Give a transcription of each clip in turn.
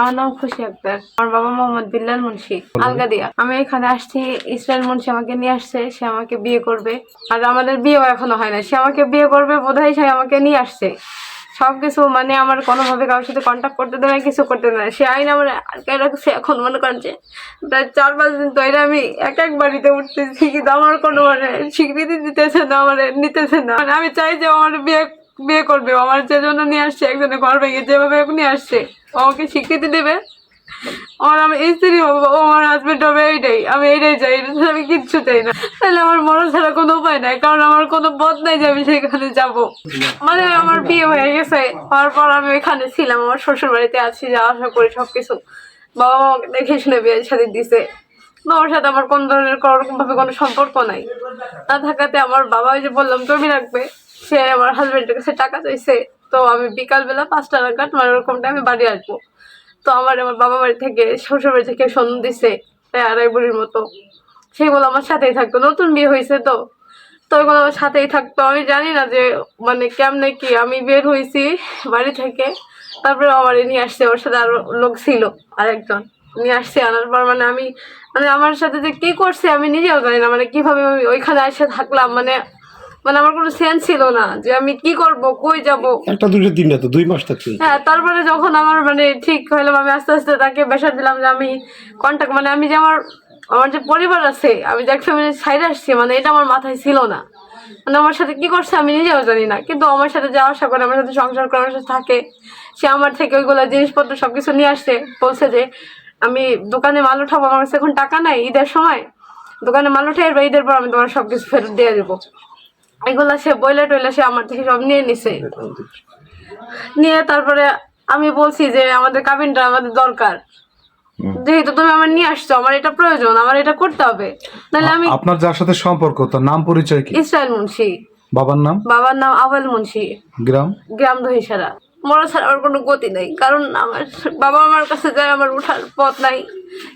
আমার নাম খুশি আক্তার। আমার বাবা মোহাম্মদ বিল্লাল মুন্সি আলগাদিয়া। আমি এখানে আসছি ইসরায়েল মুন্সি আমাকে নিয়ে আসছে সে আমাকে বিয়ে করবে। আর আমাদের বিয়েও এখনও হয় না সে আমাকে বিয়ে করবে বোধহয় সে আমাকে নিয়ে আসছে। সবকিছু মানে আমার কোনোভাবে কারোর সাথে কন্ট্যাক্ট করতে দেয় কিছু করতে দেয় না সে আইন আমার আটকে রাখছে এখন মনে করেন যে প্রায় চার পাঁচ দিন ধরে আমি এক এক বাড়িতে উঠতেছি কিন্তু আমার কোনো মানে স্বীকৃতি দিতেছে না আমার নিতেছে না। মানে আমি চাই যে আমার বিয়ে বিয়ে করবে আমার যে জন্য নিয়ে আসছে একজনে ঘর ভেঙে যেভাবে নিয়ে আসছে। আমাকে স্বীকৃতি দেবে। আমার আমি স্ত্রী হব, ও আমার হাজবেন্ড হবে, এইটাই। আমি এইটাই চাই আমি কিচ্ছু চাই না। তাহলে আমার মরো ছাড়া কোনো উপায় নাই, কারণ আমার কোনো পথ নাই যে আমি সেখানে যাব। মানে আমার বিয়ে হয়ে গেছে, হওয়ার পর আমি ওইখানে ছিলাম, আমার শ্বশুর বাড়িতে আছি, যা আশা করি সবকিছু। বাবা মা দেখে শুনে বিয়ে শাদী দিছে। বাবার সাথে আমার কোন ধরনের কোনোরকম ভাবে কোনো সম্পর্ক নাই। না থাকাতে আমার বাবা ওই যে বললাম, জমি রাখবে। সে আমার হাজবেন্ডের কাছে টাকা চাইছে, তো আমি বিকালবেলা পাঁচটা নাগাদ মানে ওরকম টাইমে বাড়ি আসব। তো আমার আমার বাবা বাড়ি থেকে শ্বশুর বাড়ি থেকে সন্ধ্যা দিছে আড়াই বুড়ির মতো। সেগুলো আমার সাথেই থাকতো, নতুন বিয়ে হয়েছে তো। তো ওইগুলো আমার সাথেই থাকতো। আমি জানি না যে মানে কেমনে কি, আমি বের হয়েছি বাড়ি থেকে, তারপরে আমার নিয়ে আসছে, ওর সাথে আরও লোক ছিল আরেকজন। নিয়ে আসছে, আনার পর মানে আমি মানে আমার সাথে যে কি করছে আমি নিজেও জানি না মানে কীভাবে আমি ওইখানে এসে থাকলাম মানে মানে আমার কোনো সেন্স ছিল না যে আমি কি করব কই যাব। একটা দুটো তিনটা তো দুই মাস থাকছে। হ্যাঁ তারপরে যখন আমার মানে ঠিক হইলাম আমি আস্তে আস্তে তাকে বেসার দিলাম যে আমি কন্ট্যাক্ট মানে আমি যে আমার আমার যে পরিবার আছে আমি যে এক ফ্যামিলি সাইড আসছি মানে এটা আমার মাথায় ছিল না। মানে আমার সাথে কি করছে আমি নিজেও জানি না কিন্তু আমার সাথে যাওয়া আসা করে আমার সাথে সংসার করে আমার সাথে থাকে সে আমার থেকে ওইগুলো জিনিসপত্র সবকিছু নিয়ে আসছে বলছে যে আমি দোকানে মাল উঠাবো আমার কাছে এখন টাকা নাই ঈদের সময়। দোকানে মাল উঠে এবার ঈদের পর আমি তোমার সবকিছু ফেরত দিয়ে দেবো। এগুলা সে বইলে টইলে সে আমার থেকে সব নিয়ে নিছে। নিয়ে তারপরে আমি বলছি যে আমাদের কাবিনটা আমাদের দরকার। যেহেতু তুমি আমার নিয়ে আসছো আমার এটা প্রয়োজন আমার এটা করতে হবে। তাহলে আমি আপনার যার সাথে সম্পর্ক তার নাম পরিচয় কি? ইসরায়েল মুন্সি। বাবার নাম? বাবার নাম আওয়াল মুন্সি। গ্রাম? গ্রাম দহিসারা। মরা ছাড়া আমার কোনো গতি নাই। কারণ আমার বাবা আমার কাছে যায় আমার উঠার পথ নাই।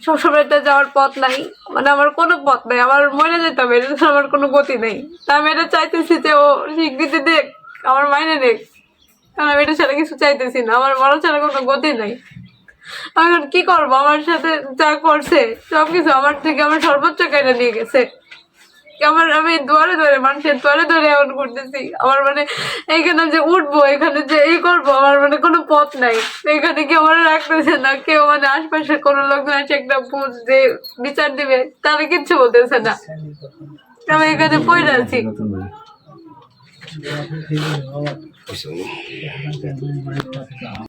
শ্বশুরবাড়িতে যাওয়ার পথ নাই। মানে আমার কোনো পথ নাই। আমার মরে যেতে হবে এটা আমার কোনো গতি নেই। তা আমি এটা চাইতেছি যে ও স্বীকৃতি দেখ, আমার মাইনে দেখ। কারণ আমি এটা ছাড়া কিছু চাইতেছি না। আমার মরা ছাড়া কোনো গতি নাই। আমি এখন কি করব? আমার সাথে যা করছে সব কিছু আমার থেকে আমার সর্বোচ্চ কেটে নিয়ে গেছে। আমার, আমি দুয়ারে ধরে মানুষের দুয়ারে ধরে এমন করতেছি। আমার মানে এইখানে যে উঠবো, এখানে যে এই করব, আমার মানে কোনো পথ নাই। এখানে কেউ আমার রাখতেছে না? কেউ মানে আশপাশের কোনো লোকজন আছে একটা বুঝ যে বিচার দিবে, তারা কিচ্ছু বলতেছে না। আমি এখানে পড়ে আছি।